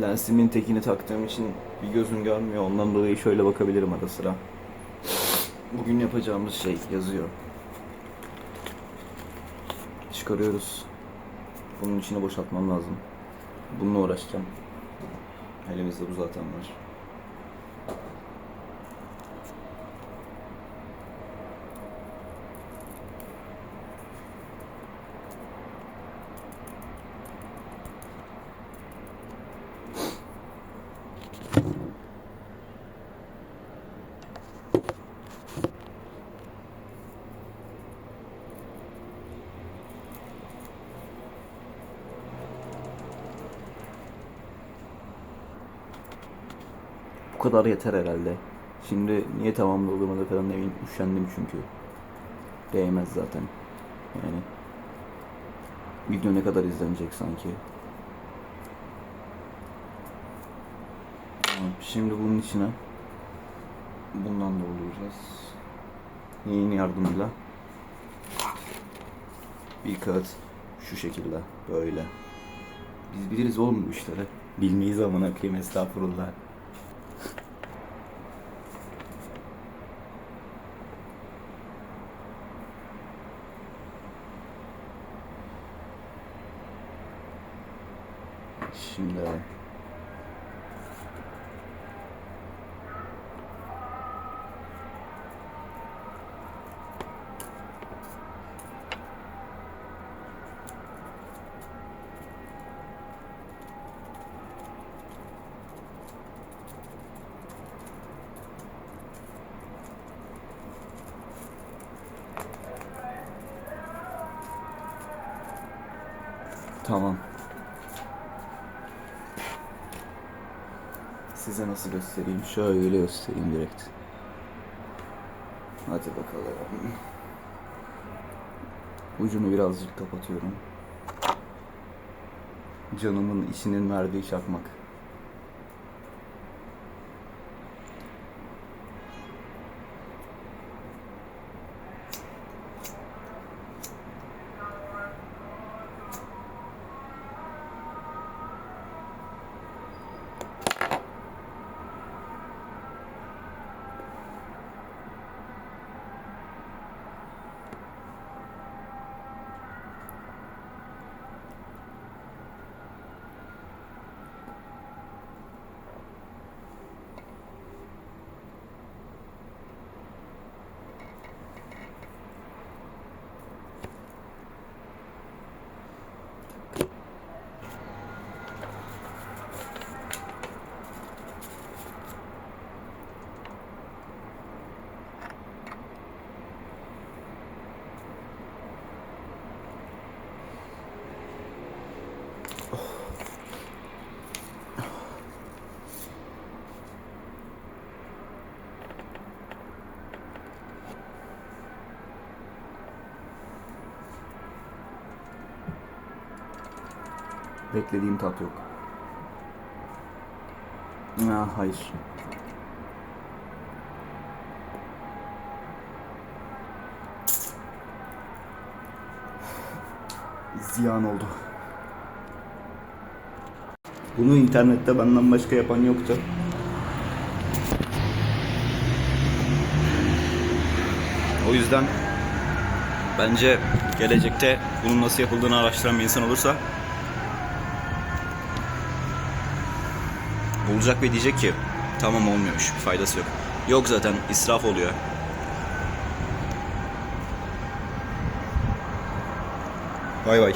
lensimin tekini taktığım için bir gözüm görmüyor. Ondan dolayı şöyle bakabilirim ara sıra. Bugün yapacağımız şey yazıyor. Çıkarıyoruz. Bunun içine boşaltmam lazım. Bununla uğraşacağım. Elimizde bu zaten var. Bu kadar yeter herhalde. Şimdi niye tamamladığıma da falan emin üşendim çünkü. Değmez zaten. Yani video ne kadar izlenecek sanki. Tamam, Şimdi bunun içine bundan dolduracağız. Neyin yardımıyla? Bir kağıt şu şekilde böyle. Biz biliriz oğlum bu işleri. Bilmeyiz amına koyayım estağfurullah. Şimdi tamam. Size nasıl göstereyim? Şöyle göstereyim direkt. Hadi bakalım. Ucunu birazcık kapatıyorum. Canımın içinin verdiği çakmak. Beklediğim tat yok. Ha, hayır. Ziyan oldu. Bunu internette benden başka yapan yoktu. O yüzden bence gelecekte bunun nasıl yapıldığını araştıran bir insan olursa bulacak ve diyecek ki tamam olmuyormuş bir faydası yok. Yok zaten israf oluyor. Bay bay.